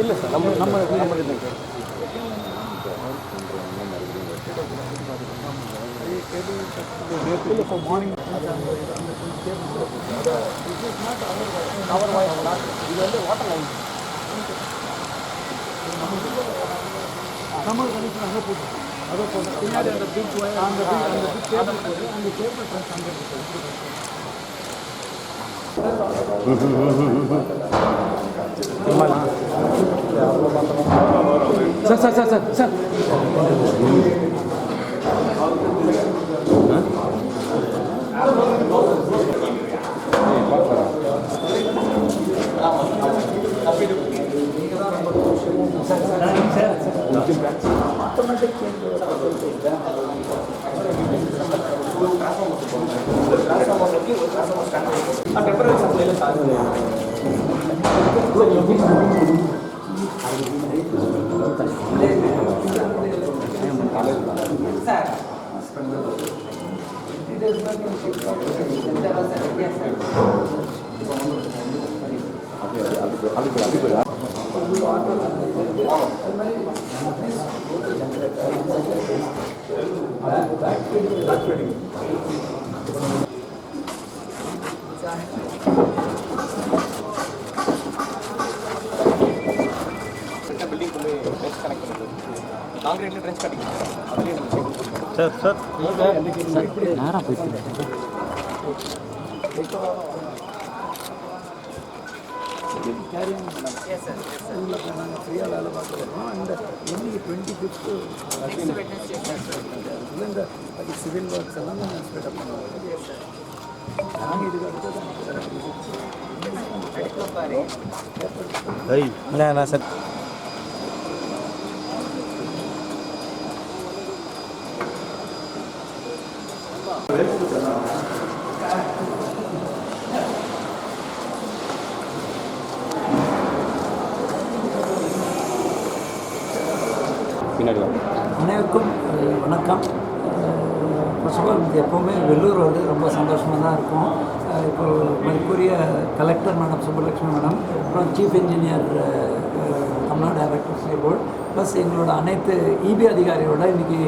இல்லை சார் நம்ம நம்ம நம்ம இதுங்க சார் இல்லை சார் மார்னிங் கவர் வாய்ஸ் இது வந்து வாட்டர் லைன் நம்ம கனெக்ஷன் அங்கே போட்டு. அதை போட்டு பின்னாடி அந்த பிக் அந்த அந்த பிக் போட்டு அந்த கேபிள் ட்ரெஸ் அங்கே இருக்கு sir sir sir sir sir building கொண்டு சார் சார் நேராக போயிட்டு ஃப்ரீயாக வேலை பார்க்குறோம் இந்த இன்னைக்கு டுவெண்ட்டி ஃபிஃப்த்து இந்த அது சிவில் ஒர்க்ஸ் எல்லாம் நாங்கள் ஸ்பெட்டப் பண்ணுவோம் நாங்கள் இதுக்கு அடுத்தது என்ன சார் பின்னாடி வாங்க அனைவருக்கும் அஹ், வணக்கம் எப்போவுமே வெள்ளூர் வந்து ரொம்ப சந்தோஷமாக தான் இருக்கும். இப்போது இப்போ மதிப்புரிய கலெக்டர் மேடம் சுப்பலட்சுமி மேடம் அப்புறம் chief engineer Tamil Nadu director Shri plus எங்களோட அனைத்து இபி அதிகாரியோட இன்றைக்கி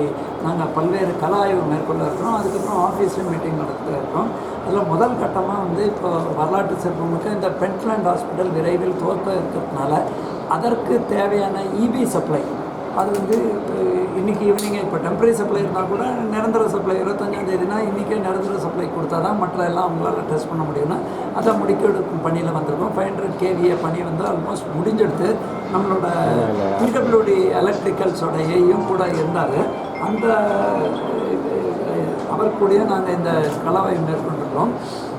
நாங்கள் பல்வேறு கல ஆய்வு மேற்கொள்ள இருக்கிறோம். அதுக்கப்புறம் ஆஃபீஸில் மீட்டிங் நடத்த இருக்கோம். அதில் முதல் கட்டமாக வந்து இப்போ வரலாற்று சிறப்புமிக்க இந்த பென்ட்லேண்ட் ஹாஸ்பிட்டல் விரைவில் துவக்க இருக்கிறதுனால அதற்கு தேவையான இபி சப்ளை அது வந்து இன்றைக்கி இன்னைக்கு ஈவினிங் இப்போ டெம்பரரி சப்ளை இருந்தால் கூட நிரந்தர சப்ளை இருபத்தஞ்சாம் தேதினா இன்றைக்கே நிரந்தர சப்ளை கொடுத்தா தான் மற்ற எல்லாம் அவங்களால டெஸ்ட் பண்ண முடியும்னா அதை முடிக்க எடுக்கும் பணியில் வந்திருக்கோம். ஃபைவ் ஹண்ட்ரட் கேவிஏ பணி வந்து ஆல்மோஸ்ட் முடிஞ்செடுத்து நம்மளோட பிடபிள்யூடி எலக்ட்ரிக்கல்ஸோட ஏயும் கூட இருந்தார். அந்த அவர் கூடயே நாங்கள் இந்த கலவாய் மேற்கொண்டிருக்கோம்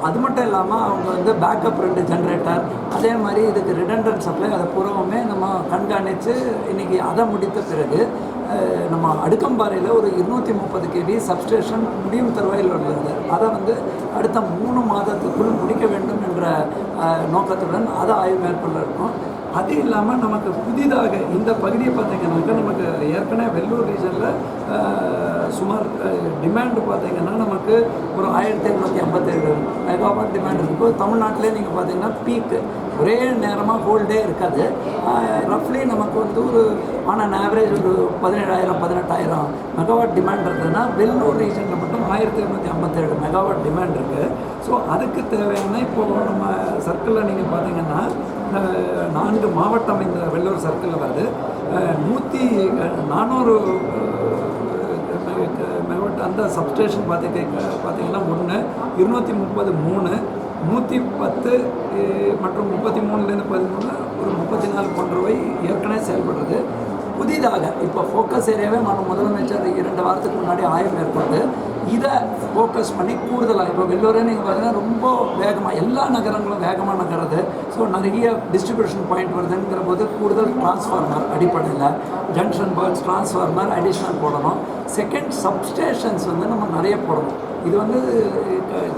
அது மட்டும் இல்லாமல் அவங்க வந்து பேக்கப் ரெண்டு ஜென்ரேட்டர் அதே மாதிரி இதுக்கு ரிடண்டன்ட் சப்ளை அதை பூர்வமே நம்ம கண்காணித்து இன்றைக்கி அதை முடித்த பிறகு நம்ம அடுக்கம்பாறையில் ஒரு இருநூற்றி முப்பது கேவி சப்ஸ்டேஷன் முடியும் தருவாயில் உள்ளது. அதை வந்து அடுத்த மூணு மாதத்துக்குள் முடிக்க வேண்டும் என்ற நோக்கத்துடன் அதை ஆய்வு மேற்கொள்ள இருக்கோம். அது இல்லாமல் நமக்கு புதிதாக இந்த பகுதியை பார்த்தீங்கன்னாக்கா நமக்கு ஏற்கனவே வெள்ளூர் ரீஜனில் சுமார் டிமாண்டு பார்த்தீங்கன்னா நமக்கு ஒரு ஆயிரத்தி எண்ணூற்றி ஐம்பத்தேழு மெகாவாட் டிமாண்ட் இருக்குது தமிழ்நாட்டிலே நீங்கள் பார்த்தீங்கன்னா பீக்கு ஒரே நேரமாக ஹோல்டே இருக்காது. ரஃப்லி நமக்கு வந்து ஒரு ஆன் அன் ஆவரேஜ் ஒரு பதினேழாயிரம் பதினெட்டாயிரம் மெகாவாட் டிமாண்ட் இருக்குதுன்னா வெள்ளூர் ரீஜனில் மட்டும் ஆயிரத்தி இரநூத்தி ஐம்பத்தேழு மெகாவாட் டிமாண்ட் இருக்குது ஸோ அதுக்கு தேவையான இப்போது நம்ம சர்க்கிளில் நீங்கள் பார்த்தீங்கன்னா நான்கு மாவட்டம் இந்த வெள்ளூர் சர்க்கிளில் வருது. நூற்றி நானூறு மெகாவாட் அந்த சப்ஸ்டேஷன் பார்த்து பார்த்தீங்கன்னா ஒன்று இருநூற்றி முப்பது மூணு நூற்றி பத்து மற்றும் முப்பத்தி மூணுலேருந்து பதிமூணு ஒரு முப்பத்தி நாலு போன்றவை ஏற்கனவே செயல்படுறது புதிதாக இப்போ ஃபோக்கஸ் ஏரியாவே நம்ம முதலமைச்சர் இரண்டு வாரத்துக்கு முன்னாடி ஆய்வு மேற்கொண்டு இதை ஃபோக்கஸ் பண்ணி கூடுதலாக இப்போ வெள்ளூரே நீங்கள் பார்த்தீங்கன்னா ரொம்ப வேகமாக எல்லா நகரங்களும் வேகமாக நகருது. ஸோ நிறைய டிஸ்ட்ரிபியூஷன் பாயிண்ட் வருதுங்கிற போது கூடுதல் டிரான்ஸ்ஃபார்மர் அடிப்படையில் ஜங்ஷன் பாக்ஸ் டிரான்ஸ்ஃபார்மர் அடிஷ்னல் போடணும். செகண்ட் சப்ஸ்டேஷன்ஸ் வந்து நம்ம நிறைய போடணும். இது வந்து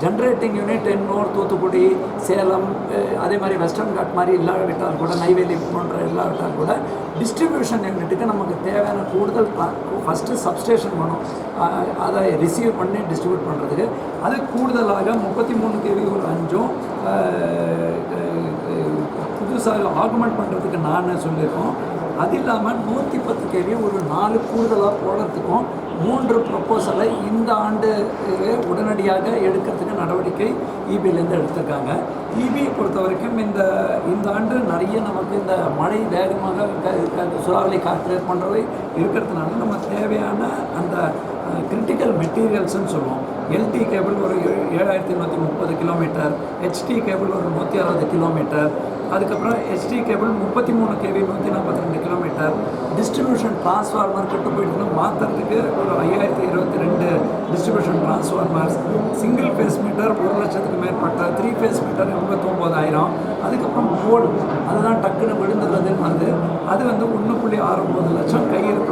ஜென்ரேட்டிங் யூனிட் எண்ணூர் தூத்துக்குடி சேலம் அதே மாதிரி வெஸ்டர்ன் காட் மாதிரி இல்லாவிட்டால் கூட நெய்வேலி போன்ற இல்லாவிட்டால் கூட டிஸ்ட்ரிபியூஷன் யூனிட்டுக்கு நமக்கு தேவையான கூடுதல் ஃபஸ்ட்டு சப்ஸ்டேஷன் வேணும். அதை ரிசீவ் பண்ணி டிஸ்ட்ரிபியூட் பண்ணுறதுக்கு அது கூடுதலாக முப்பத்தி மூணு கேவி ஒரு அஞ்சும் புதுசாக ஆகுமெண்ட் பண்ணுறதுக்கு நான் சொல்லியிருக்கோம் அது இல்லாமல் நூற்றி பத்து கேவி ஒரு நாலு கூடுதலாக போடுறதுக்கும் மூன்று ப்ரொப்போசலை இந்த ஆண்டு உடனடியாக எடுக்கிறதுக்கு நடவடிக்கை இபியிலேருந்து எடுத்திருக்காங்க. இபியை பொறுத்த வரைக்கும் இந்த இந்த ஆண்டு நிறைய நமக்கு இந்த மழை வேகமாக க- சூறாவளி காற்று போன்றவை இருக்கிறதுனால நம்ம தேவையான அந்த கிரிட்டிக்கல் மெட்டீரியல்ஸ்னு சொல்லுவோம். எல்டி கேபிள் ஒரு ஏழாயிரத்தி நூற்றி முப்பது கிலோமீட்டர் ஹெச்டி கேபிள் ஒரு நூற்றி அறுபது கிலோமீட்டர் அதுக்கப்புறம் ஹெச்டி கேபிள் முப்பத்தி மூணு கேவி நூற்றி நாற்பத்தி ரெண்டு கிலோமீட்டர் டிஸ்ட்ரிபியூஷன் டிரான்ஸ்ஃபார்மர் கெட்டு போயிட்டுனா மாற்றுறதுக்கு ஒரு ஐயாயிரத்தி இருபத்தி ரெண்டு distribution transformers single phase meter ஒரு லட்சத்துக்கு மேற்பட்ட த்ரீ ஃபேஸ் மீட்டர் எண்பத்தொம்போதாயிரம் அதுக்கப்புறம் போர்டு அதுதான் டக்குன்னு விழுந்துடுறதுன்னு அது. அது வந்து ஒன்று புள்ளி ஆறு ஒம்பது லட்சம் கையிருப்பில்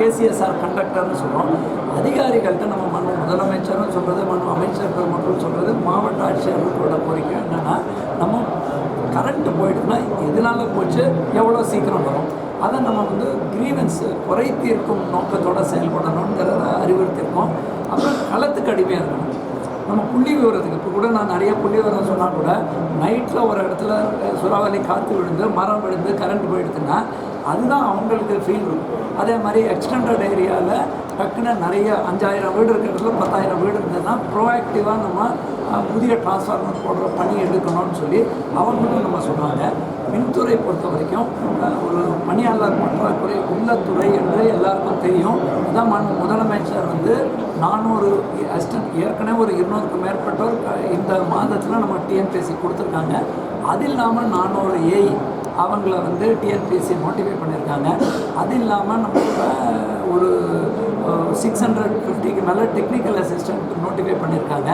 ஏசிஎஸ்ஆர் கண்டக்டர்னு சொல்கிறோம் அதிகாரிகள்கிட்ட நம்ம மண் முதலமைச்சரும் சொல்கிறது மனு அமைச்சர் பெருமக்கள் சொல்கிறது மாவட்ட ஆட்சியர்களோட கோரிக்கை என்னென்னா நம்ம கரண்ட்டு போயிட்டுனா எதனால போச்சு எவ்வளோ சீக்கிரம் வரும்? அதை நம்ம வந்து கிரீவன்ஸ் குறை தீர்க்கும் நோக்கத்தோடு செயல்படணுங்கிறத அறிவுறுத்தியிருக்கோம். அப்புறம் களத்துக்கு அடிமையாக இருக்கணும் நம்ம புள்ளி விவரத்துக்கு இப்போ கூட நான் நிறைய புள்ளி விவரம் சொன்னால் கூட நைட்டில் ஒரு இடத்துல சுறாவளி காற்று விழுந்து மரம் விழுந்து கரண்ட் போயிடுதுன்னா அதுதான் அவங்களுக்கு ஃபீல் இருக்கும். அதே மாதிரி எக்ஸ்டெண்டட் ஏரியாவில் டக்குன்னு நிறைய அஞ்சாயிரம் வீடு இருக்கிற இடத்துல பத்தாயிரம் வீடு இருந்ததுன்னா ப்ரோஆக்டிவாக நம்ம புதிய டிரான்ஸ்ஃபார்மர் போடுற பணி எடுக்கணும்னு சொல்லி அவங்களும் நம்ம சொன்னாங்க மின்துறை பொறுத்த வரைக்கும் ஒரு பணியாளர் பற்றாக்குறை உள்ள துறை என்று எல்லாருக்கும் தெரியும். அதான் மன் முதலமைச்சர் வந்து நானூறு அசிஸ்டன்ட் ஏற்கனவே ஒரு இருநூறுக்கும் மேற்பட்டோர் இந்த மாதத்தில் நம்ம டிஎன்பிஎஸ்சி கொடுத்துருக்காங்க. அது இல்லாமல் நானூறு ஏஐ அவங்கள வந்து டிஎன்பிஎஸ்சி மோட்டிவேட் பண்ணியிருக்காங்க. அது இல்லாமல் நம்ம ஒரு சிக்ஸ் ஹண்ட்ரட் ஃபிஃப்டிக்கு மேலே டெக்னிக்கல் அசிஸ்டன்ட் நோட்டிஃபை பண்ணியிருக்காங்க.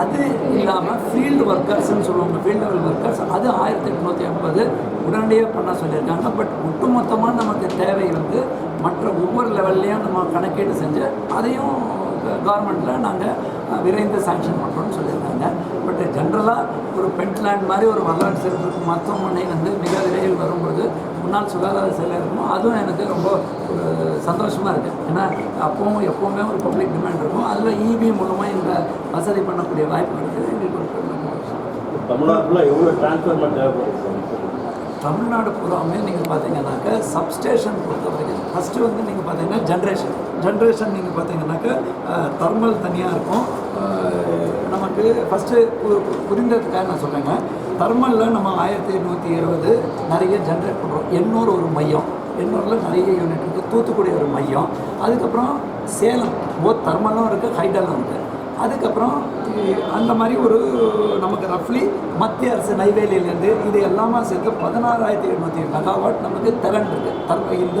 அது இல்லாமல் ஃபீல்டு ஒர்க்கர்ஸ்னு சொல்லுவாங்க. ஃபீல்டு லெவல் ஒர்க்கர்ஸ் அது ஆயிரத்தி எட்நூற்றி ஐம்பது உடனடியாக பண்ண சொல்லியிருக்காங்க. பட் ஒட்டுமொத்தமாக நமக்கு தேவை வந்து மற்ற ஒவ்வொரு லெவல்லையும் நம்ம கணக்கீடு செஞ்சு அதையும் கவர்மெண்ட்டில் நாங்கள் விரைந்து சாங்ஷன் பண்ணுறோம்னு சொல்லியிருக்காங்க பட் ஜென்ரலாக ஒரு பென்ட்லேண்ட் மாதிரி ஒரு வரலாறு சிறப்பு மருத்துவமனை வந்து மிக விரைவில் வரும்பொழுது முன்னாள் சுகாதார செயலாக இருக்கும் அதுவும் எனக்கு ரொம்ப ஒரு சந்தோஷமாக இருக்குது ஏன்னா அப்பவும் எப்போவுமே ஒரு பப்ளிக் டிமாண்ட் இருக்கும். அதில் இபி மூலமாக இந்த வசதி பண்ணக்கூடிய வாய்ப்பு இருக்குது. எங்களுக்கு ஒரு தமிழ்நாட்டில் எவ்வளோ டிரான்ஸ்ஃபார்மர் தேவைப்படுது? தமிழ்நாடு பூராமே நீங்கள் பார்த்தீங்கன்னாக்க சப்ஸ்டேஷன் பொறுத்த வரைக்கும். ஃபஸ்ட்டு வந்து நீங்கள் பார்த்தீங்கன்னா ஜென்ரேஷன் ஜென்ரேஷன் நீங்கள் பார்த்தீங்கன்னாக்க தர்மல் தனியாக இருக்கும். நமக்கு ஃபஸ்ட்டு புரிந்ததுக்காக நான் சொல்கிறேங்க தர்மலில் நம்ம ஆயிரத்தி எண்ணூற்றி இருபது நிறைய ஜென்ரேட் பண்ணுறோம் எண்ணூறு ஒரு மையம். எண்ணூரில் நிறைய யூனிட் இருக்குது தூத்துக்குடி ஒரு மையம். அதுக்கப்புறம் சேலம். போத் தர்மலும் இருக்குது ஹைடலும் இருக்குது அதுக்கப்புறம் அந்த மாதிரி ஒரு நமக்கு ரஃப்லி மத்திய அரசு நெய்வேலியிலேருந்து இது எல்லாமே சேர்த்து பதினாறாயிரத்தி எண்ணூற்றி மெகாவாட் நமக்கு திறன் இருக்குது தற்ப இந்த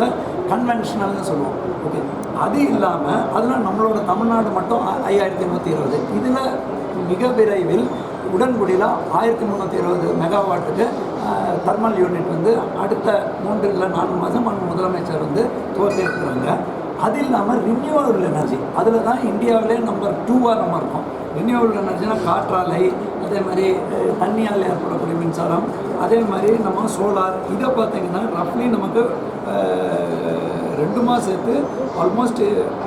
கன்வென்ஷனல்னு சொல்லுவோம். ஓகே அது இல்லாமல் அதெல்லாம் நம்மளோட தமிழ்நாடு மட்டும் ஐயாயிரத்தி நூற்றி இருபது. இதில் மிக விரைவில் உடன்குடியில் ஆயிரத்தி முந்நூற்றி இருபது மெகாவாட்டுக்கு தர்மல் யூனிட் வந்து அடுத்த மூன்று இல்லை நான்கு மாதம் நம்ம முதலமைச்சர் வந்து துவக்கியிருக்கிறாங்க. அது இல்லாமல் ரினியூவபிள் எனர்ஜி அதில் தான் இந்தியாவிலே நம்பர் டூவாக நம்ம இருக்கோம். ரினியூவல் எனர்ஜினா காற்றாலை அதே மாதிரி தண்ணியால் ஏற்படக்கூடிய மின்சாரம் அதே மாதிரி நம்ம சோலார் இதை பார்த்திங்கன்னா ரஃப்லி நமக்கு அஹ், ரெண்டு மாதம் சேர்த்து ஆல்மோஸ்ட்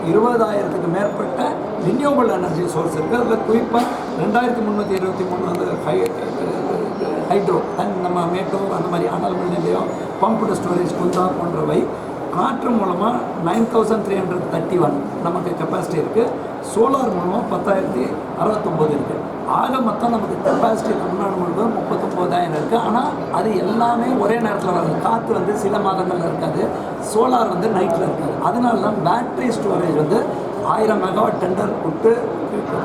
இருபதாயிரத்துக்கு மேற்பட்ட ரினியூவபிள் எனர்ஜி சோர்ஸ் இருக்குது அதில் குறிப்பாக ரெண்டாயிரத்தி முந்நூற்றி இருபத்தி மூணு வந்து ஹை ஹைட்ரோ தன் நம்ம மேட்டூர் அந்த மாதிரி அனல் மின் நிலையம் பம்ப்டு ஸ்டோரேஜ் குந்தா போன்றவை காற்று மூலமாக nine thousand three hundred thirty one நமக்கு கெப்பாசிட்டி இருக்குது சோலார் மூலமாக பத்தாயிரத்தி அறுபத்தொம்போது இருக்குது ஆக மொத்தம் நமக்கு கெப்பாசிட்டி தமிழ்நாடு முழுவதும் முப்பத்தொம்போதாயிரம் இருக்குது ஆனால் அது எல்லாமே ஒரே நேரத்தில் வராது. காற்று வந்து சில மாதங்களில் இருக்காது. சோலார் வந்து நைட்டில் இருக்காது. அதனால தான் பேட்டரி ஸ்டோரேஜ் வந்து ஆயிரம் மெகாவாட் டெண்டர் கொடுத்து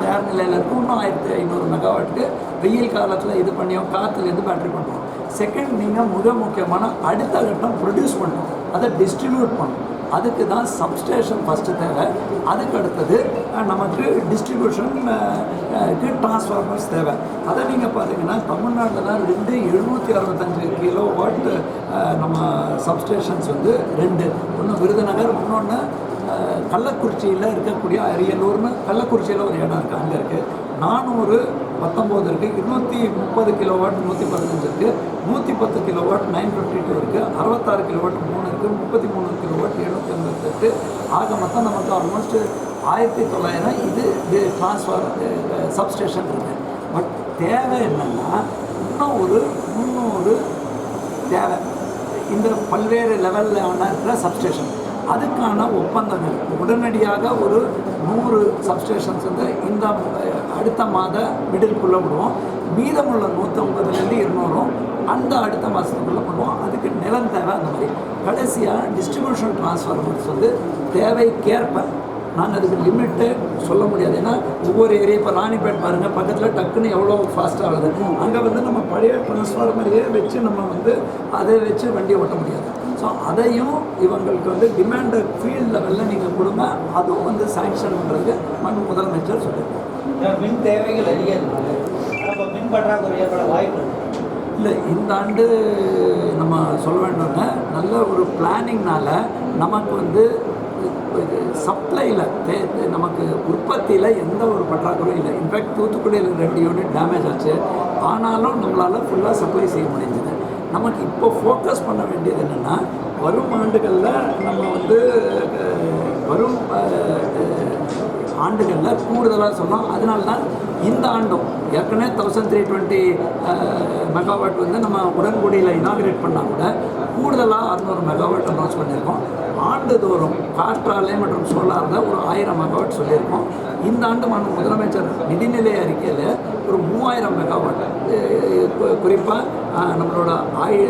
தயார் நிலையில் இருக்கும் இன்னும் ஆயிரத்தி ஐநூறு மெகாவாட்டுக்கு வெயில் காலத்தில் இது பண்ணியும் காற்றுலேருந்து பேட்டரி பண்ணுவோம் செகண்ட் நீங்கள் மிக முக்கியமான அடுத்த கட்டம் ப்ரொடியூஸ் பண்ணணும் அதை டிஸ்ட்ரிபியூட் பண்ணணும் அதுக்கு தான் சப்ஸ்டேஷன் ஃபஸ்ட்டு தேவை. அதுக்கு அடுத்தது நமக்கு டிஸ்ட்ரிபியூஷனுக்கு டிரான்ஸ்ஃபார்மர்ஸ் தேவை. அதை நீங்கள் பார்த்தீங்கன்னா தமிழ்நாட்டில் தான் ரெண்டு எழுநூற்றி அறுபத்தஞ்சு கிலோ வாட் நம்ம சப்ஸ்டேஷன்ஸ் வந்து ரெண்டு. ஒன்று விருதுநகர் இன்னொன்று கள்ளக்குறிச்சியில் இருக்கக்கூடிய அரியலூர்னு கள்ளக்குறிச்சியில் ஒரு இடம் இருக்குது அங்கே இருக்குது நானூறு பத்தொம்போது இருக்குது இருநூற்றி முப்பது கிலோவாட் நூற்றி பதினஞ்சு இருக்குது நூற்றி பத்து கிலோவாட் நைன் ஃபிஃப்டி டூ இருக்குது அறுபத்தாறு கிலோவாட் மூணு இருக்குது முப்பத்தி மூணு கிலோவாட் கொடுத்துட்டு ஆக மொத்தம் நமக்கு ஆல்மோஸ்ட் ஆயிரத்தி தொள்ளாயிரம் இது இது ட்ரான்ஸ்ஃபார் சப்ஸ்டேஷன் இருக்குது பட் தேவை என்னென்னா இன்னும் ஒரு முந்நூறு தேவை. இந்த பல்வேறு லெவலில் இருக்கிற சப்ஸ்டேஷன் அதுக்கான ஒப்பந்தங்கள். உடனடியாக ஒரு நூறு சப்ஸ்டேஷன்ஸ் வந்து இந்த அடுத்த மாத மிடில்குள்ளே விடுவோம். மீதமுள்ள நூற்றம்பதுலேருந்து இருநூறும் அந்த அடுத்த மாதத்துக்குள்ளே பண்ணுவோம் அதுக்கு நிலம் தேவை அந்த மாதிரி. கடைசியாக டிஸ்ட்ரிபியூஷன் டிரான்ஸ்ஃபார்மர்ஸ் வந்து தேவைக்கேற்ப நாங்கள் அதுக்கு லிமிட்டு சொல்ல முடியாது. ஏன்னா ஒவ்வொரு ஏரியா இப்போ ராணிப்பேட் பாருங்கள் பக்கத்தில் டக்குன்னு எவ்வளோ ஃபாஸ்ட்டாக ஆகுது. அங்கே வந்து நம்ம பழைய டிரான்ஸ்ஃபார்மரையே வச்சு நம்ம வந்து அதை வச்சு வண்டியை ஓட்ட முடியாது. ஸோ அதையும் இவங்களுக்கு வந்து டிமாண்டு ஃபீல்ட் லெவலில் நீங்கள் கொடுங்க. அதுவும் வந்து சாங்ஷன் பண்ணுறதுக்கு மண் முதலமைச்சர் சொல்லியிருக்காங்க மின் தேவைகள் அதிகரிக்கிறது அப்போ மின் பற்றாக்குறை ஏற்பட வாய்ப்பு. இல்லை இந்த ஆண்டு நம்ம சொல்ல வேண்டும்னா நல்ல ஒரு பிளானிங்னால நமக்கு வந்து சப்ளையில் நமக்கு உற்பத்தியில் எந்த ஒரு பற்றாக்குறையும் இல்லை. இன்ஃபேக்ட் தூத்துக்குடியில் ரெண்டு யூனிட் டேமேஜ் ஆச்சு. ஆனாலும் நம்மளால் ஃபுல்லாக சப்ளை செய்ய முடிஞ்சது. நமக்கு இப்போ ஃபோக்கஸ் பண்ண வேண்டியது என்னென்னா வரும் ஆண்டுகளில் நம்ம வந்து வரும் ஆண்டுகளில் கூடுதலாக சொன்னோம். அதனால தான் இந்த ஆண்டும் ஏற்கனவே தௌசண்ட் த்ரீ டுவெண்ட்டி மெகாவாட் வந்து நம்ம உடன்குடியில் இனாகிரேட் பண்ணால் கூட கூடுதலாக அறுநூறு மெகாவாட் அனௌன்ஸ் பண்ணியிருக்கோம். ஆண்டுதோறும் காற்றாலை மற்றும் சோலாரில் ஒரு ஆயிரம் மெகாவாட் சொல்லியிருக்கோம். இந்த ஆண்டு மன முதலமைச்சர் நிதிநிலை அறிக்கையில் ஒரு மூவாயிரம் மெகாவாட் குறிப்பாக நம்மளோட ஆய்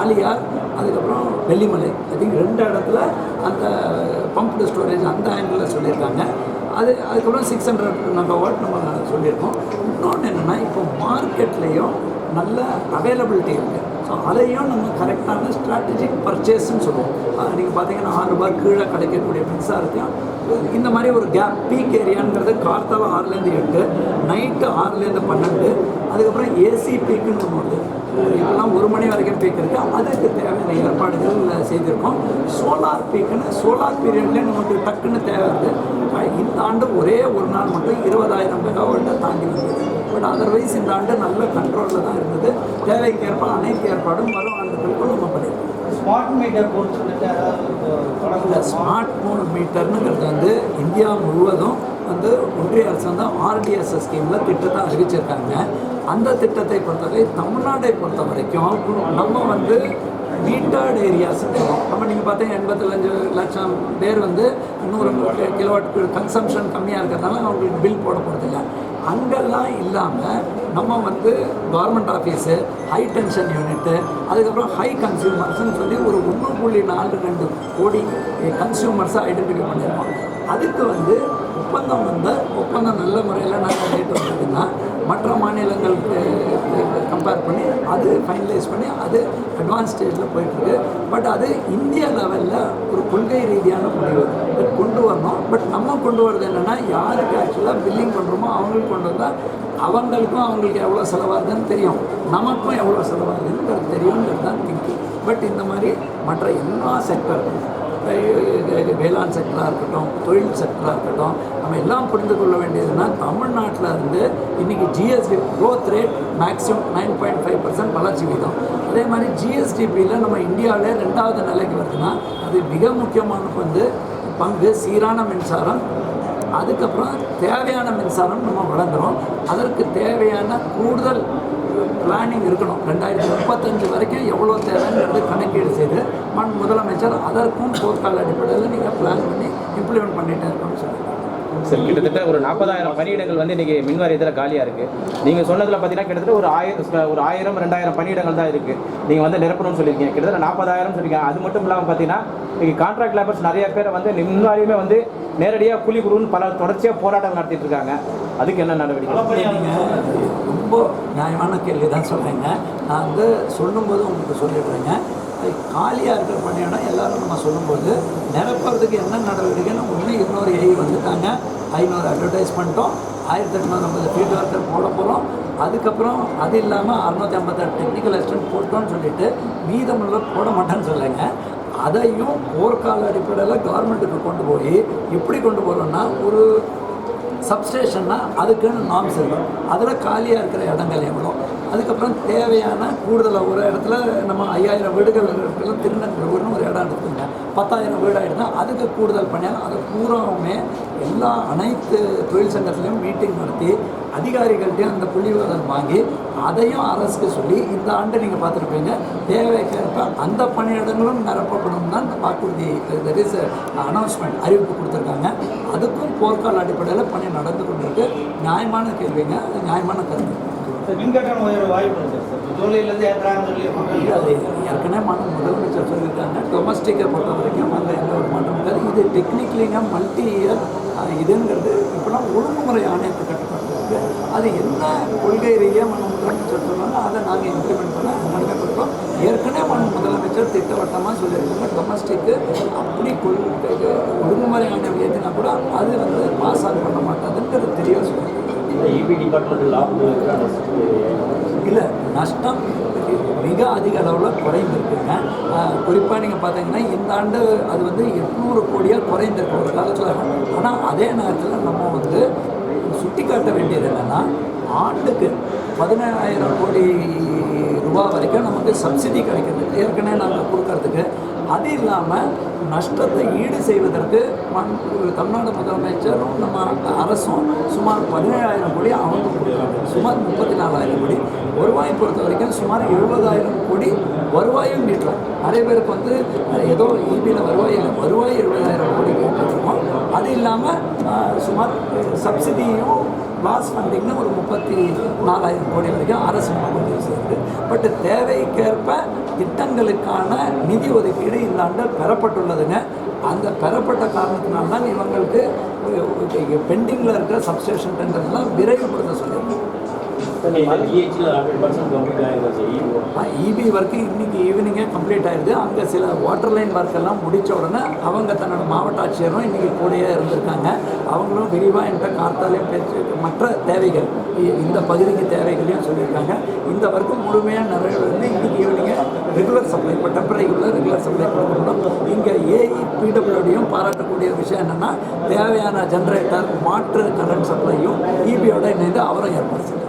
ஆலியார் அதுக்கப்புறம் வெள்ளிமலை. ஐ திங்க் ரெண்டு இடத்துல அந்த பம்ப்டு ஸ்டோரேஜ் அந்த ஆங்கிளில் சொல்லியிருக்காங்க. அது அதுக்கப்புறம் சிக்ஸ் ஹண்ட்ரட் மெகாவாட் நம்ம சொல்லியிருக்கோம். இன்னொன்று என்னென்னா இப்போ மார்க்கெட்லேயும் நல்ல அவைலபிலிட்டி இருக்குது ஸோ அதையும் நம்ம கரெக்டான ஸ்ட்ராட்டஜிக் பர்ச்சேஸ்ன்னு சொல்லுவோம். நீங்கள் பார்த்தீங்கன்னா ஆறு ரூபாய் கீழே கிடைக்கக்கூடிய மின்சாரத்தையும் இந்த மாதிரி ஒரு கேப் பீக் ஏரியாங்கிறது கார்த்தால ஆறுலேருந்து எட்டு நைட்டு ஆறுலேருந்து பன்னெண்டு அதுக்கப்புறம் ஏசி பீக்குன்னு ஒன்று வருது. இப்போல்லாம் ஒரு மணி வரைக்கும் பீக் இருக்குது அதுக்கு தேவையான ஏற்பாடுகள் செய்திருக்கோம். சோலார் பீக்குன்னு சோலார் பீரியட்லேயே நமக்கு டக்குன்னு தேவை இருக்குது இந்த ஆண்டு ஒரே ஒரு நாள் மட்டும் இருபதாயிரம் மெகாவாட்டை தாண்டி வந்தது. பட் அதர்வைஸ் இந்த ஆண்டு நல்ல கண்ட்ரோலில் தான் இருந்தது. தேவைக்கேற்ப அனைத்து ஏற்பாடும் வரும். ஆண்டுகளுக்கும் நம்ம பண்ணியிருக்கோம் ஸ்மார்ட் மீட்டர் ஸ்மார்ட் மோட் மீட்டர்னுங்கிறது வந்து இந்தியா முழுவதும் வந்து ஒன்றிய அரசு வந்து ஆர்டிஎஸ்எஸ் ஸ்கீமில் திட்டத்தை அறிவிச்சிருக்காங்க. அந்த திட்டத்தை பொறுத்தவரை தமிழ்நாட்டை பொறுத்த வரைக்கும் நம்ம வந்து மீட்டர்டு ஏரியாஸ் நம்ம நீங்கள் பார்த்தீங்கன்னா எண்பத்தஞ்சு லட்சம் பேர் வந்து நூறு கிலோவாட் கன்சம்ஷன் கம்மியாக இருக்கிறதுனால அவங்களுக்கு பில் போட போகிறதில்ல அங்கெல்லாம் இல்லாமல் நம்ம வந்து government office high tension unit அதுக்கப்புறம் ஹை கன்சியூமர்ஸ்னு சொல்லி ஒரு ஒன்று புள்ளி நாலு ரெண்டு கோடி கன்சியூமர்ஸை ஐடென்டிஃபை பண்ணியிருக்கோம் அதுக்கு வந்து ஒப்பந்தம் வந்து ஒப்பந்தம் நல்ல முறையில் நாங்கள் ரேட் வந்ததுன்னா மற்ற மாநிலங்களுக்கு கம்பேர் பண்ணி அது ஃபைனலைஸ் பண்ணி அது அட்வான்ஸ் ஸ்டேஜில் போயிட்டுருக்கு. பட் அது இந்திய லெவலில் ஒரு கொள்கை ரீதியான முடிவு. பட் கொண்டு வரணும். பட் நம்ம கொண்டு வரது என்னென்னா யாருக்கு ஆக்சுவலாக பில்லிங் பண்ணுறோமோ அவங்களுக்கு கொண்டு வந்தால் அவங்களுக்கும் அவங்களுக்கு எவ்வளோ செலவாகுதுன்னு தெரியும். நமக்கும் எவ்வளோ செலவாகுதுங்கிறது தெரியுங்கிறது தான் திங்கிங் பட் இந்த மாதிரி மற்ற எல்லா செக்டர்களும் வேளாண் செக்டராக இருக்கட்டும் தொழில் செக்டராக இருக்கட்டும் நம்ம எல்லாம் புரிந்து கொள்ள வேண்டியதுன்னா தமிழ்நாட்டில் இருந்து இன்றைக்கி GST growth rate maximum nine point five percent வளர்ச்சி வீதம். அதே மாதிரி ஜிஎஸ்டிபியில் நம்ம இந்தியாவிலே ரெண்டாவது நிலைக்கு வருதுன்னா அது மிக முக்கியமான வந்து பங்கு சீரான மின்சாரம் அதுக்கப்புறம் தேவையான மின்சாரம் நம்ம வழங்குறோம். அதற்கு தேவையான கூடுதல் பிளானிங் இருக்கணும். ரெண்டாயிரத்தி முப்பத்தஞ்சு வரைக்கும் எவ்வளோ தேவைங்கிறது கணக்கீடு செய்து முதலமைச்சர் அதற்கும் போர்க்கால அடிப்படையில் நீங்கள் பிளான் பண்ணி இம்ப்ளிமெண்ட் பண்ணிட்டே இருக்கோம்னு சொல்லுங்கள் சரி கிட்டத்தட்ட ஒரு நாற்பதாயிரம் பணியிடங்கள் வந்து இன்னைக்கு மின் வாரியத்தில் காலியாக இருக்கு. நீங்க சொன்னதுல பார்த்தீங்கன்னா கிட்டத்தட்ட ஒரு ஆயிரம் ஒரு ஆயிரம் ரெண்டாயிரம் பணியிடங்கள் தான் இருக்கு. நீங்க வந்து நிரப்பணும்னு சொல்லியிருக்கீங்க. கிட்டத்தட்ட நாற்பதாயிரம் சொல்லிருக்கீங்க அது மட்டும் இல்லாமல் பார்த்தீங்கன்னா இன்னைக்கு கான்ட்ராக்ட் லேபர்ஸ் நிறைய பேர் வந்து மின் வாரியமே வந்து நேரடியாக கூலி குருன்னு பல தொடர்ச்சியாக போராட்டம் நடத்திட்டு இருக்காங்க. அதுக்கு என்ன நடவடிக்கை? நீங்கள் ரொம்ப நியாயமான கேள்வி தான் சொல்கிறீங்க நான் வந்து சொல்லும்போது உங்களுக்கு சொல்லிடுறேங்க. காலியாக இருக்கிற பணியிடம் எல்லாரும் நம்ம சொல்லும்போது நிரப்புறதுக்கு என்ன நடவடிக்கைன்னு ஒன்று இன்னொரு ஏஐ வந்துட்டாங்க. ஐநூறு அட்வர்டைஸ் பண்ணிட்டோம் ஆயிரத்தி எட்நூறு ஐம்பது ஃபீல்டு ஒர்க்கர் போட போகிறோம் அதுக்கப்புறம் அது இல்லாமல் அறுநூற்றி ஐம்பத்தாறு டெக்னிக்கல் அசிஸ்டன்ட் போட்டோம்னு சொல்லிட்டு மீதமுள்ள போட மாட்டேன்னு சொல்லுங்க அதையும் போர்க்கால அடிப்படையில் கவர்மெண்ட்டுக்கு கொண்டு போய் எப்படி கொண்டு போகிறோம்னா ஒரு சப்ஸ்டேஷன்னா அதுக்குன்னு நாம்ஸ் இருக்கும் அதில் காலியாக இருக்கிற இடங்கள் எவ்வளோ? அதுக்கப்புறம் தேவையான கூடுதலாக ஒரு இடத்துல நம்ம ஐயாயிரம் வீடுகள் இருக்கிற திருநெல்வேலின்னு ஒரு இடம் எடுத்துக்கோங்க. பத்தாயிரம் வீடு ஆகிடுதுன்னா அதுக்கு கூடுதல் பண்ணியாலும் அதை பூராவுமே எல்லா அனைத்து தொழில் சங்கத்துலேயும் மீட்டிங் நடத்தி அதிகாரிகள்ட்டையும் அந்த புள்ளிவிவரம் வாங்கி அதையும் அரசுக்கு சொல்லி இந்த ஆண்டு நீங்கள் பார்த்துருப்பீங்க. தேவைக்கேற்ப அந்த பணியிடங்களும் நிரப்பப்படும் தான் இந்த வாக்குறுதி தட் இஸ் அனௌன்ஸ்மெண்ட் அறிவிப்பு கொடுத்துருக்காங்க. அதுக்கும் போர்க்கால அடிப்படையில் பணி நடந்து கொண்டிருக்கு. நியாயமான கேள்விங்க. அது நியாயமான கருத்து. சார் மின் கட்டணம் உயர வாய்ப்பு ஜூலைலேருந்து ஏற்றுறாங்கன்னு சொல்லி அது ஏற்கனவே மாநில முதலமைச்சர் சொல்லியிருக்காங்க. டொமஸ்டிக்கை பொறுத்த வரைக்கும் அதில் எந்த ஒரு மாற்றம் இருக்காது இது டெக்னிக்கலிங்க மல்டி இயர் இதுங்கிறது இப்போலாம் ஒழுங்குமுறை ஆணையத்தை கட்டுப்பாடு இருக்கு அது என்ன கொள்கை ரீதியாக மன முதலமைச்சர் சொல்லுவாங்க அதை நாங்கள் இம்ப்ளிமெண்ட் பண்ண கொடுப்போம் ஏற்கனவே மன முதலமைச்சர் திட்டவட்டமாக சொல்லியிருக்காங்க. டொமஸ்டிக்கு அப்படி கொள்கை ஒழுங்குமுறை ஆணையம் ஏற்றினா கூட அது வந்து பாஸ் ஆக பண்ண மாட்டாதுங்கிறது தெளிவாக சொல்லியிருக்காங்க டிபார்ட்மெண்ட் லாபம் இல்லை நஷ்டம் மிக அதிக அளவில் குறைந்திருக்குங்க. குறிப்பாக நீங்கள் பார்த்தீங்கன்னா இந்த ஆண்டு அது வந்து எட்நூறு கோடியாக குறைந்திருக்கு ஒரு காலத்தில். ஆனால் அதே நேரத்தில் நம்ம வந்து சுட்டி காட்ட வேண்டியது என்னென்னா ஆண்டுக்கு பதினேழாயிரம் கோடி ரூபா வரைக்கும் நமக்கு சப்சிடி கிடைக்கிறது. ஏற்கனவே நாங்கள் கொடுக்கறதுக்கு அது இல்லாமல் நஷ்டத்தை ஈடு செய்வதற்கு தமிழ்நாடு முதலமைச்சரும் நம்ம அரசும் சுமார் பதினேழாயிரம் கோடி அவங்க கொடுக்குறாங்க. சுமார் முப்பத்தி நாலாயிரம் கோடி. வருவாயை பொறுத்த வரைக்கும் சுமார் எழுபதாயிரம் கோடி வருவாயும் மீட்டோம் நிறைய பேருக்கு வந்து ஏதோ இபியில் வருவாய் இல்லை வருவாய் எழுபதாயிரம் கோடி மீட்டிருக்கோம் அது இல்லாமல் சுமார் சப்சிடியும் லாஸ் ஃபண்டிங்னு ஒரு முப்பத்தி நாலாயிரம் கோடி வரைக்கும் அரசு கொண்டு சேர்ந்து பட் தேவைக்கேற்ப திட்டங்களுக்கான நிதி ஒதுக்கீடு இந்த ஆண்டு பெறப்பட்டுள்ளதுங்க. அந்த பெறப்பட்ட காரணத்தினால்தான் இவங்களுக்கு பெண்டிங்கில் இருக்கிற சப்ஸ்டேஷன் டெண்டர்லாம் விரைவுபடுத்த சொல்லியிருக்கோம் இபி ஒர்க்கு இன்னைக்கு ஈவினிங்கே கம்ப்ளீட் ஆயிடுது. அங்கே சில வாட்டர் லைன் ஒர்க் எல்லாம் முடித்த உடனே அவங்க தன்னோட மாவட்ட ஆட்சியரும் இன்னைக்கு கூடயே இருந்திருக்காங்க. அவங்களும் விரிவாக என்கிட்ட கார்த்தாலையும் பேச்சு மற்ற தேவைகள் இ- இந்த பகுதிக்கு தேவைகளையும் சொல்லியிருக்காங்க. இந்த ஒர்க்கு முழுமையாக நிறைவேறது இன்னைக்கு ஈவினிங்கே ரெகுலர் சப்ளை இப்போ டெம்பரரிக்குள்ள ரெகுலர் சப்ளை கொடுக்கணும் இங்கே ஏஇ பிடபிள்யூடியும் பாராட்டக்கூடிய விஷயம் என்னென்னா தேவையான ஜென்ரேட்டர் மாற்று கரண்ட் சப்ளையும் இபியோட இணைந்து அவரும் ஏற்பாடு செய்யணும்